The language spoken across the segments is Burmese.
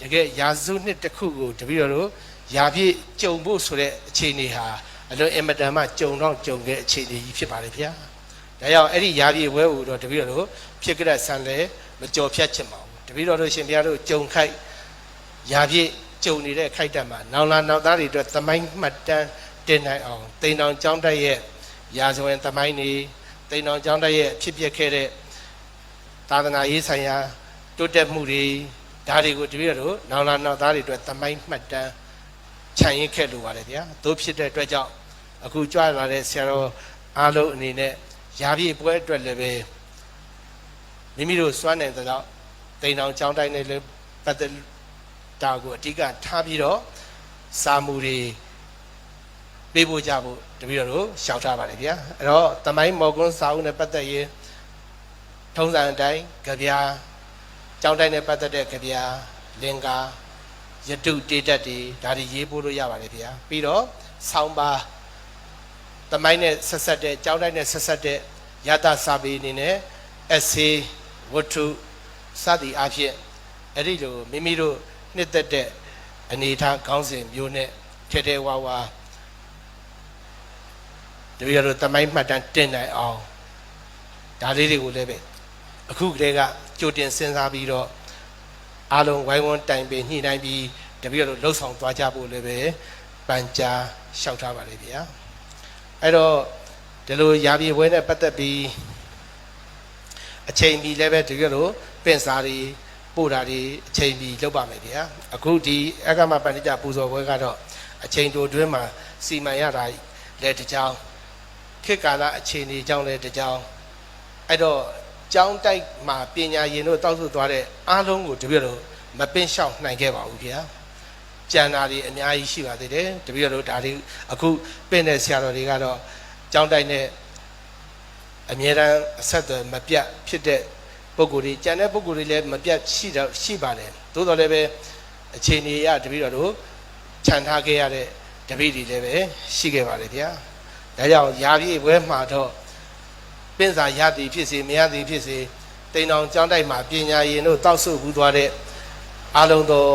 တကယ်ရာစုနှစ်တစ်ခုကိုတပည့်တော်တို့ရာပြည့်ကြုံဖို့ဆိုတဲ့အခြေအနေဟာအလွန်အင်မတန်မှကြုံတော့ကြုံခဲ့အခြေအနေကြီးဖြစ်ပါလေဗျာဒါကြောင့်အဲ့ဒီရာပြည့်ဝဲဟူတော့တပည့်တော်တို့ဖြစ်ကြတဲ့ဆန်လဲမကြော်ဖြတ်ချင်ပါဘူးတပည့်တော်တို့ရှင်ဘုရားတို့ကြုံခိုက်ရာပြည့်ကြုံနေတဲ့ခိုက်တက်မှာနောင်လာနောက်သားတွေအတွက်သမိုင်းမှတ်တမ်းတင်နိုင်အောင်တိန်တော်ကျောင်းတက်ရဲ့ရာဇဝင်သမိုင်းတွေတိန်တော်ကျောင်းတက်ရဲ့ဖြစ်ပျက်ခဲ့တဲ့သာသနာရေးဆိုင်ရာတိုးတက်မှုတွေ ဒါတွေကိုတပည့်တော်တို့နောင်လာနောက်သားတွေအတွက်သမိုင်းမှတ်တမ်းခြံရင်းခဲ့လိုပါတယ်ဗျာတို့ဖြစ်တဲ့အတွက်ကြောင့်အခုကြွလာတဲ့ဆရာတော်အားလုံးအနေနဲ့ယာပြည့်ပွဲအတွက်လည်းပဲမိမိတို့စွမ်းနိုင်တဲ့တော့တိန်အောင်ចောင်းတိုင်းနဲ့လည်းပတ်သက်တာကိုအဓိကထားပြီးတော့စာမှုတွေပေးဖို့ကြဖို့တပည့်တော်တို့ရှောက်ထားပါတယ်ဗျာအဲ့တော့သမိုင်းမော်ကွန်းစာအုပ်နဲ့ပတ်သက်ရင်ထုံးစံအတိုင်းကြပြာ ကြောင်းတိုင်းနဲ့ပတ်သက်တဲ့ကြပြာလင်္ကာယတုတေးတက်တွေဒါတွေရေးပို့လို့ရပါတယ်ဗျာပြီးတော့ဆောင်းပါတမိုင်းနဲ့ဆက်ဆက်တဲ့ကြောင်းတိုင်းနဲ့ဆက်ဆက်တဲ့ယတစာပေအနေနဲ့အစေဝတ္ထုစသည်အဖြစ်အဲ့ဒီလိုမိမိတို့နှစ်သက်တဲ့အနေထားခေါင်းစဉ်မျိုးနဲ့ထဲထဲဝါဝါတပည့်တော်တမိုင်းမှတ်တမ်းတင်နိုင်အောင်ဒါလေးတွေကိုလည်းပဲအခုကလေးက ကြိုတင်စဉ်းစားပြီးတော့အားလုံးဝိုင်းဝန်းတိုင်ပင်ညှိနှိုင်းပြီးတပည့်တော်လှုပ်ဆောင်သွားကြဖို့လည်းပဲပန်ကြားလျှောက်ထားပါလေဗျာအဲ့တော့ဒီလိုရာပြေပွဲနဲ့ပတ်သက်ပြီးအချိန်ပြီးလည်းပဲတကယ်လို့ပင့်စာတွေပို့တာတွေအချိန်ပြီးလုပ်ပါမယ်ဗျာအခုဒီအကမပဏိတပူဇော်ပွဲကတော့အချိန်တိုတွင်းမှာစီမံရတာလည်းတစ်ကြောင်းခေတ်ကာလအခြေအနေကြောင့်လည်းတစ်ကြောင်းအဲ့တော့ ကျောင်းတိုက်မှာပညာရင်တို့တောက်ဆုသွားတဲ့အားလုံးကိုတပည့်တော်မပင့်လျှောက်နိုင်ခဲ့ပါဘူးဗျာကျန်တာတွေအများကြီးရှိပါသေးတယ်တပည့်တော်ဒါတွေအခုပင့်တဲ့ဆရာတော်တွေကတော့ကျောင်းတိုက်နဲ့အမြဲတမ်းအဆက်အသွယ်မပြတ်ဖြစ်တဲ့ပုံကိုယ်တွေကျန်တဲ့ပုံကိုယ်တွေလည်းမပြတ်ရှိတော့ရှိပါတယ်သို့တော်လည်းပဲအခြေအနေအရတပည့်တော်တို့ခြံထားခဲ့ရတဲ့တပည့်တွေလည်းပဲရှိခဲ့ပါတယ်ဗျာဒါကြောင့်ယာပြည့်ပွဲမှာတော့ ပင့်စာရသည်ဖြစ်စေမရသည်ဖြစ်စေတိန်အောင်ကျောင်းတိုက်မှာပညာရင်တို့တောက်ဆုပ်ဘူးသွားတဲ့အားလုံးသော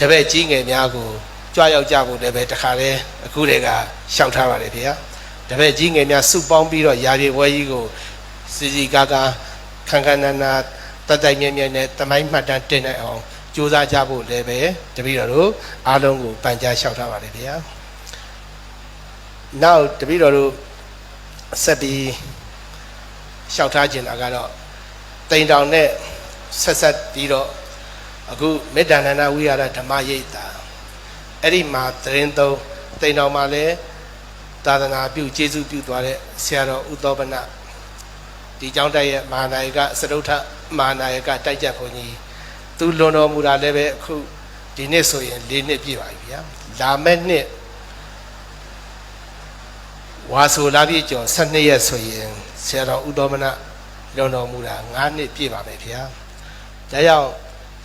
တပည့်ကြီးငယ်များကိုကြွရောက်ကြဖို့လည်းပဲတခါလဲအခုတည်းကရှောက်ထားပါတယ်ဗျာတပည့်ကြီးငယ်များစုပေါင်းပြီးတော့ရာပြေပွဲကြီးကိုစီစီကားကားခန်းခန်းနာနာတတ်တိုင်မြဲမြဲနဲ့တမိုင်းမှတ်တမ်းတင်နိုင်အောင်ကြိုးစားကြဖို့လည်းပဲတပည့်တော်တို့အားလုံးကိုပန်ကြားလျှောက်ထားပါတယ်ဗျာနောက်တပည့်တော်တို့ဆက်ပြီး လျှောက်ထားခြင်းတာကတော့တိန်တောင်နဲ့ဆက်ဆက်ပြီးတော့အခုမေတ္တာနန္ဒဝိဟာရဓမ္မရိပ်တာအဲ့ဒီမှာသတင်းသုံးတိန်တောင်မှာလည်းသာသနာပြုကျေးဇူးပြုသွားတဲ့ဆရာတော်ဥသောပနဒီကျောင်းတိုက်ရဲ့မဟာနာယကစရုထမဟာနာယကတိုက်ကြဘုန်းကြီးသူလွန်တော်မူတာလည်းပဲအခုဒီနှစ်ဆိုရင်၄နှစ်ပြည့်ပါပြီဗျာလာမယ့်နှစ်ဝါဆိုလာပြည့်ကျော်12ရက်ဆိုရင် ဆရာတော်ဥသောမနလွန်တော်မူတာ9နှစ်ပြည့်ပါမယ်ဗျာဒါကြောင့်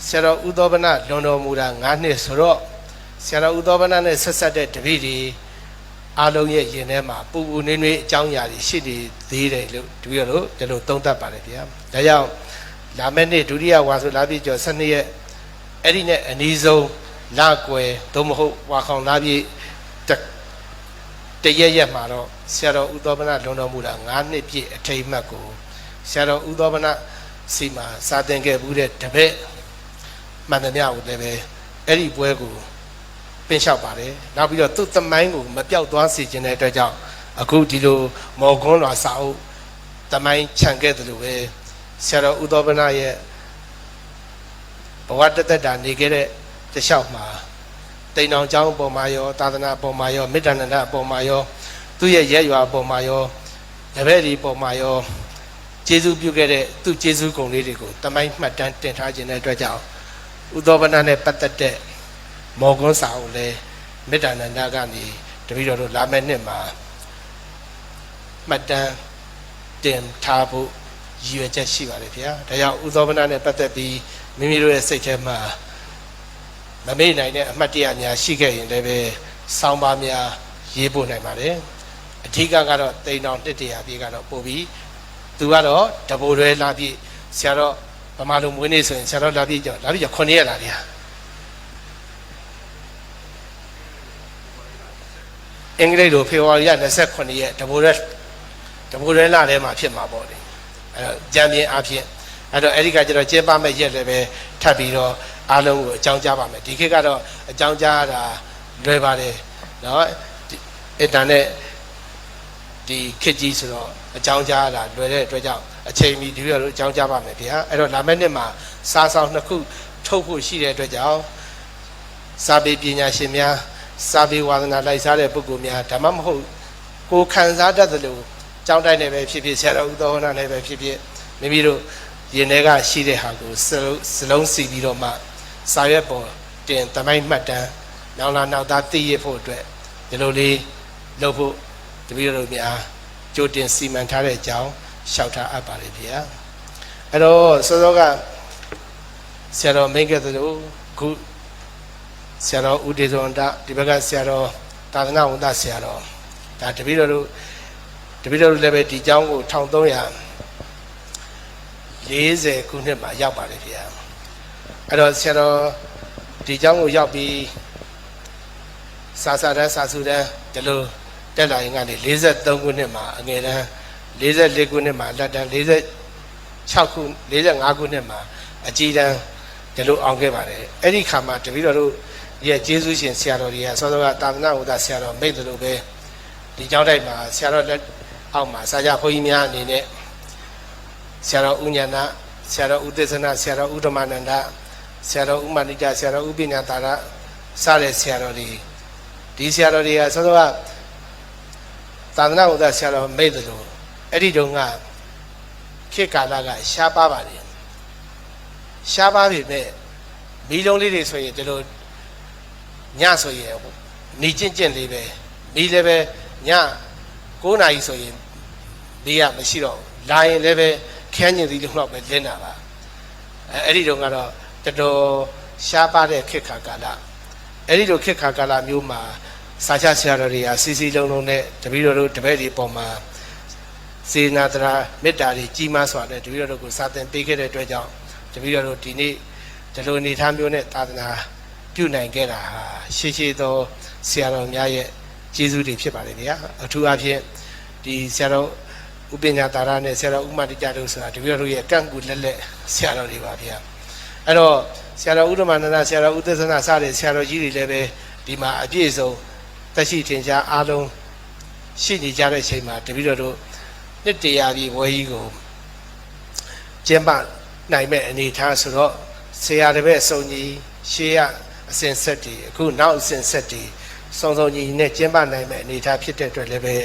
ဆရာတော်ဥသောမနလွန်တော်မူတာ9နှစ်ဆိုတော့ဆရာတော်ဥသောမနနဲ့ဆက်ဆက်တဲ့တပည့်တွေအားလုံးရဲ့ရင်ထဲမှာပူပူနွေးနွေးအကြောင်းအရာတွေရှိနေသေးတယ်လို့တပည့်တော်ဒီလိုသုံးသပ်ပါတယ်ဗျာဒါကြောင့်လာမယ့်နှစ်ဒုတိယဝါဆိုလာပြည့်ကျော်12ရက်အဲ့ဒီနဲ့အနည်းဆုံးလကွယ်သို့မဟုတ်ဝါခေါင်လာပြည့် တတရက်ရက်မှာတော့ဆရာတော်ဥသောပနလွန်တော်မူတာ9နှစ်ပြည့်အထိမ်းအမှတ်ကိုဆရာတော်ဥသောပနစီမှာစာသင်ခဲ့ဘူးတဲ့တပည့်မှန်သမျှကိုလည်းပဲအဲ့ဒီပွဲကိုပင်လျှောက်ပါတယ်နောက်ပြီးတော့သူ့သမိုင်းကိုမပြောက်သွားစေခြင်းတဲ့အတွက်ကြောင့်အခုဒီလိုမော်ကွန်းတော်စာအုပ်သမိုင်းခြံခဲ့တယ်လို့ပဲဆရာတော်ဥသောပနရဲ့ဘဝတသက်တာနေခဲ့တဲ့တခြားမှာ တိန်အောင်ကျောင်းအပေါ်မှာရောသာသနာအပေါ်မှာရောမေတ္တာနန္ဒအပေါ်မှာရောသူ့ရဲ့ရက်ရွာအပေါ်မှာရောတပည့်ဒီအပေါ်မှာရောကျေးဇူးပြုခဲ့တဲ့သူ့ကျေးဇူးကုန်လေးတွေကိုတမိုင်းမှတ်တမ်းတင်ထားခြင်းတဲ့အတွက်ကြောင့်ဥသောပနနဲ့ပတ်သက်တဲ့မော်ကွန်းစာကိုလည်းမေတ္တာနန္ဒကနေတပည့်တော်တို့လာမယ့်နှစ်မှာမှတ်တမ်းတင်ထားဖို့ရည်ရွယ်ချက်ရှိပါတယ်ဗျာဒါကြောင့်ဥသောပနနဲ့ပတ်သက်ပြီးမိမိတို့ရဲ့စိတ်ထဲမှာ မမေ့နိုင်တဲ့အမှတ်တရများရှိခဲ့ရင်လည်းပဲဆောင်းပါးများရေးပို့နိုင်ပါတယ်အဓိကကတော့တိန်တော်တစ်တရာပြည့်ကတော့ပို့ပြီးသူကတော့တပိုတွဲလာပြည့်ဆရာတော်ဗမာလူမွေးနေ့ဆိုရင်ဆရာတော်လာပြည့်ကြောလာပြည့်ကြော9ရက်လာတယ်အင်္ဂလိပ်လိုဖေဖော်ဝါရီလ28ရက်တပိုတွဲတပိုတွဲလာထဲမှာဖြစ်မှာပေါ့လေအဲ့တော့ကြံပြင်းအဖြစ်အဲ့တော့အဲ့ဒီကကျတော့ကျင်းပမဲ့ရက်လည်းပဲထပ်ပြီးတော့ အားလုံးကိုအကြောင်းကြားပါမယ်ဒီခေတ်ကတော့အကြောင်းကြားတာလွယ်ပါတယ်နော်အင်တာနက်ဒီခေတ်ကြီးဆိုတော့အကြောင်းကြားတာလွယ်တဲ့အတွက်ကြောင့်အချိန်မီဒီလိုအကြောင်းကြားပါမယ်ဗျာအဲ့တော့လာမယ့်နှစ်မှာစားဆောင်နှစ်ခုထုတ်ဖို့ရှိတဲ့အတွက်ကြောင့်စာပေပညာရှင်များစာပေဝါသနာလိုက်စားတဲ့ပုဂ္ဂိုလ်များဒါမှမဟုတ်ကိုယ်ခံစားတတ်သလိုကြောင်းတိုင်းနဲ့ပဲဖြစ်ဖြစ်ဆရာတော်ဦးသောဟနာနဲ့ပဲဖြစ်ဖြစ်မိမိတို့ရင်ထဲကရှိတဲ့ဟာကိုစလုံးစလုံးစီပြီးတော့မှ စာရွက်ပေါ်တင်တမိုင်းမှတ်တမ်းနောက်လာနောက်သားသိရဖို့အတွက်ဒီလိုလေးလုပ်ဖို့တပည့်တော်တို့များကြိုတင်စီမံထားတဲ့အကြောင်းရှောက်ထားအပ်ပါလေဗျာအဲ့တော့စောစောကဆရာတော်မိတ်ကဲ့သို့ခုဆရာတော်ဦးဒေဇွန်တဒီဘက်ကဆရာတော်သာသနာဝန်သားဆရာတော်ဒါတပည့်တော်တို့တပည့်တော်တို့လည်းပဲဒီကျောင်းကို1340ခုနှစ်မှာရောက်ပါတယ်ခင်ဗျာ အဲ့တော့ဆရာတော်ဒီကျောင်းကိုရောက်ပြီးစာစာတန်းစာစုတန်းဒီလိုတက်လာရင်ကနေ43ခုနှစ်မှာအငယ်တန်း44ခုနှစ်မှာလက်တန်း46ခု45ခုနှစ်မှာအကြီးတန်းဒီလိုအောင်ခဲ့ပါတယ်အဲ့ဒီခါမှာတပည့်တော်တို့ရဲ့ကျေးဇူးရှင်ဆရာတော်တွေကစောစောကတာသနာဝဒဆရာတော်မိတ်တယ်လို့ပဲဒီကျောင်းတိုက်မှာဆရာတော်လက်အောက်မှာစာကြဘုန်းကြီးများအနေနဲ့ဆရာတော်ဥညာဏဆရာတော်ဥသစ္စနာဆရာတော်ဥဓမ္မနန္ဒ ဆရာတော်ဥမဏိတဆရာတော်ဥပညာတာရစတဲ့ဆရာတော်တွေဒီဆရာတော်တွေကစောစောကသာသနာဝဒဆရာတော်မိတ်တယ်လို့အဲ့ဒီတုန်းကခေတ်ကာလကရှားပါပါတယ်ရှားပါပြီမဲ့မီးလုံးလေးတွေဆိုရင်ဒီလိုညဆိုရင်နေကျင့်ကျင့်လေးပဲမီးလည်းပဲည9နာရီဆိုရင်မီးကမရှိတော့ဘူးလာရင်လည်းပဲခန်းညင်သီးလုံးတော့ပဲလင်းတာပါအဲအဲ့ဒီတော့ကတော့ တော်တော်ရှားပါတဲ့ခေတ်ခါကာလအဲ့ဒီလိုခေတ်ခါကာလမျိုးမှာစာချဆရာတော်တွေကစီစီလုံးလုံးနဲ့တပည့်တော်တို့တပည့်တွေပေါ်မှာစေနာတရာမေတ္တာတွေကြီးမားစွာနဲ့တပည့်တော်တို့ကိုစာသင်ပေးခဲ့တဲ့အတွက်ကြောင့်တပည့်တော်တို့ဒီနေ့ဒီလိုအနေထားမျိုးနဲ့သာသနာပြုနိုင်ခဲ့တာဟာရှေးရှေးသောဆရာတော်များရဲ့ကျေးဇူးတွေဖြစ်ပါတယ်ဗျာအထူးအဖြင့်ဒီဆရာတော်ဥပညာတာရနဲ့ဆရာတော်ဥမတ္တကြတို့ဆိုတာတပည့်တော်တို့ရဲ့ကန့်ကူလက်လက်ဆရာတော်တွေပါဗျာ အဲ့တော့ဆရာတော်ဥဒ္ဓမနန္ဒဆရာတော်ဥသစ္စနာစတဲ့ဆရာတော်ကြီးတွေလည်းပဲဒီမှာအပြည့်စုံတက်ရှိထင်ရှားအားလုံးရှိနေကြတဲ့အချိန်မှာတပည့်တော်တို့နှစ်တရာပြည်ဘွဲကြီးကိုကျင်းပနိုင်မဲ့အနေအထားဆိုတော့ဆရာတပည့်အစုံကြီးရှေးရအစဉ်ဆက်တည်အခုနောက်အစဉ်ဆက်တည်စုံစုံညီနဲ့ကျင်းပနိုင်မဲ့အနေအထားဖြစ်တဲ့အတွက်လည်းပဲ